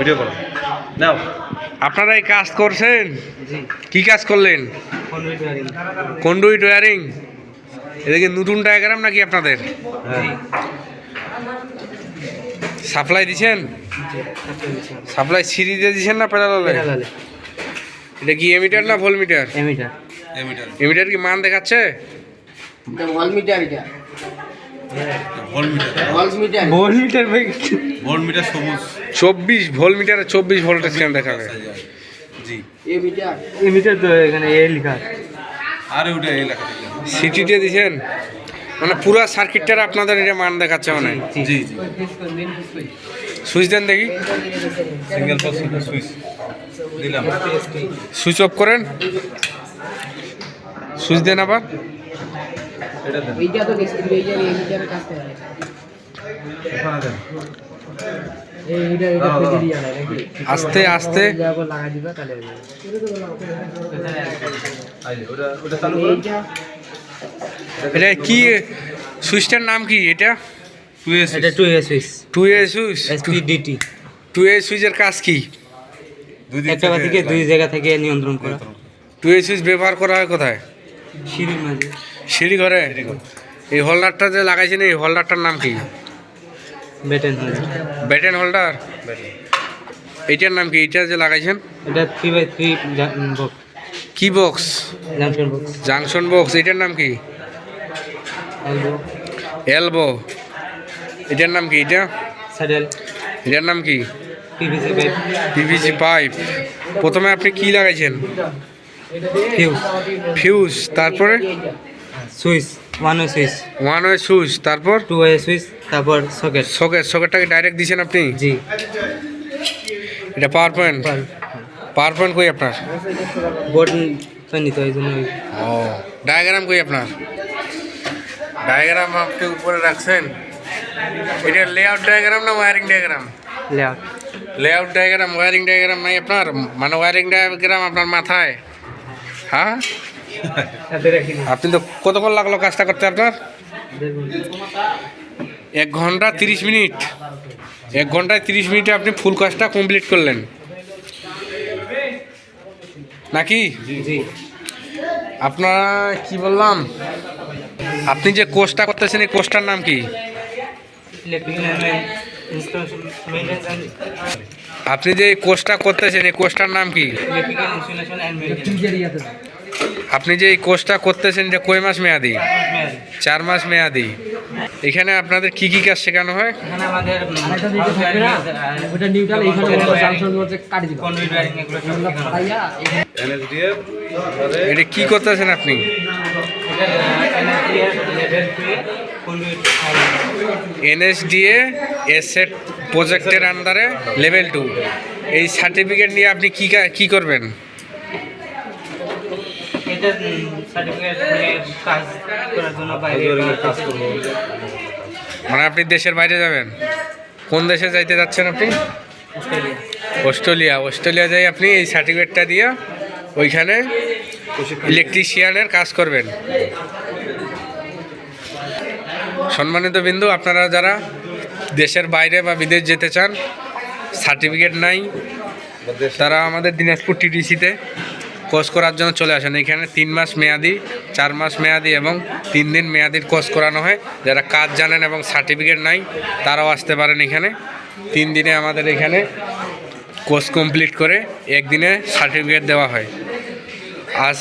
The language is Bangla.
ভিডিও করো নাও আপনারা এই কাজ করছেন? কি কাজ করলেন? কন্ডুইট ওয়ারিং এদিকে নতুন ডায়াগ্রাম নাকি আপনাদের? হ্যাঁ। সাপ্লাই দিছেন সাপ্লাই সিরিজে দিছেন না প্যারালালে এটা কি এমিটার না ভোল মিটার এমিটার এমিটার এমিটার কি মান দেখাচ্ছে? ভোল্ট মিটার এটা। সবুজ। দেখাবে। জি। এ মিটার। তো এখানে এ লেখা আর ওটা লেখা সিটি দিয়ে মানে পুরা সার্কিটটার আপনাদের এটা মান দেখাচ্ছে মানে। জি জি। সুইচ দেন দেখি। সিঙ্গেল সুইচ দিলাম। সুইচ অফ করেন। সুইচ দেন আবার। এইটা তো গেছে এইটা আস্তে আস্তে। দিবা তাহলে এটা কি সুইচটার নাম কি? এটা? টু এস এটা two A switch. Two A switch. SPDT two A সুইচের কাজ কি? দুই দিক একটা থেকে দুই জায়গা থেকে নিয়ন্ত্রণ করা। টু এ সুইচ ব্যবহার করা হয় কোথায়? সিঁড়ির মাঝে। সিঁড়ি ঘরে? এই হোল্ডারটা যে লাগাইছেন এই হোল্ডারটার নাম কি? বেটেন হয়ে ব্যাটেন হোল্ডার এইটার নাম কি? এইটা যে লাগাইছেন? এটা থ্রি বাই থ্রি কি box junction box junction box এটার নাম কি? এলবো এলবো এটার নাম কি এটা স্যাডেল এটার নাম কি? পিভিসি পাইপ পিভিসি পাইপ প্রথমে আপনি কি লাগাইছেন? ফিউজ ফিউজ তারপরে? Switch one way switch. One way switch তারপর? টু ওয়ে সুইচ তারপর সকেট সকেট সকেটটাকে ডাইরেক্ট দিয়েছেন আপনি? জি। এটা পাওয়ার পয়েন্ট পাওয়ার পয়েন্ট কই আপনার? বোর্ড তো নিতে জন্য ও ডায়াগ্রাম কই আপনার? ডায়াগ্রাম আপনি উপরে রাখছেন। এটা লেআউট ডায়াগ্রাম না wiring diagram layout layout diagram wiring diagram নাই আপনার? মানে ওয়ারিং ডায়াগ্রাম আপনার মাথায়। হ্যাঁ? আপনি তো কতক্ষণ লাগল কাজটা করতে আপনার? এক ঘণ্টা তিরিশ মিনিট। এক ঘন্টায় তিরিশ মিনিটে আপনি ফুল কাজটা কমপ্লিট করলেন। নাকি? আপনার কি বললাম? আপনি যে কোর্সটা করতেছেন এই কোর্সটার নাম কি? আপনি যে কোর্সটা করতেছেন এই কোর্সটার নাম কি? আপনি যে এই কোর্সটা করতেছেন এটা কয় মাস মেয়াদি? চার মাস মেয়াদি। এখানে আপনাদের কি কি কাজ শেখানো হয়? হয়। এটা কি করতেছেন আপনি? এটা এনএসডিএস লেভেল 2 কনভেট এনএসডিএ এসেট প্রজেক্টের আন্ডারে লেভেল টু এই সার্টিফিকেট নিয়ে আপনি কি কা- কি করবেন? এটা সার্টিফিকেট কাজ করার জন্য বাইরে কাজ করব। মানে আপনি দেশের বাইরে যাবেন? কোন দেশে যাইতে যাচ্ছেন আপনি? অস্ট্রেলিয়া। অস্ট্রেলিয়া। যাই আপনি এই সার্টিফিকেটটা দিয়ে ওইখানে ইলেকট্রিশিয়ানের কাজ করবেন। সম্মানিত বিন্দু আপনারা যারা দেশের বাইরে বা বিদেশ যেতে চান সার্টিফিকেট নাই তারা আমাদের দিনাজপুর টিটিসিতে কোর্স করার জন্য চলে আসেন। এখানে তিন মাস মেয়াদি, চার মাস মেয়াদি এবং তিন দিন মেয়াদির কোর্স করানো হয়। যারা কাজ জানেন এবং সার্টিফিকেট নাই, তারাও আসতে পারেন এখানে। তিন দিনে আমাদের এখানে কোর্স কমপ্লিট করে একদিনে সার্টিফিকেট দেওয়া হয়। আজ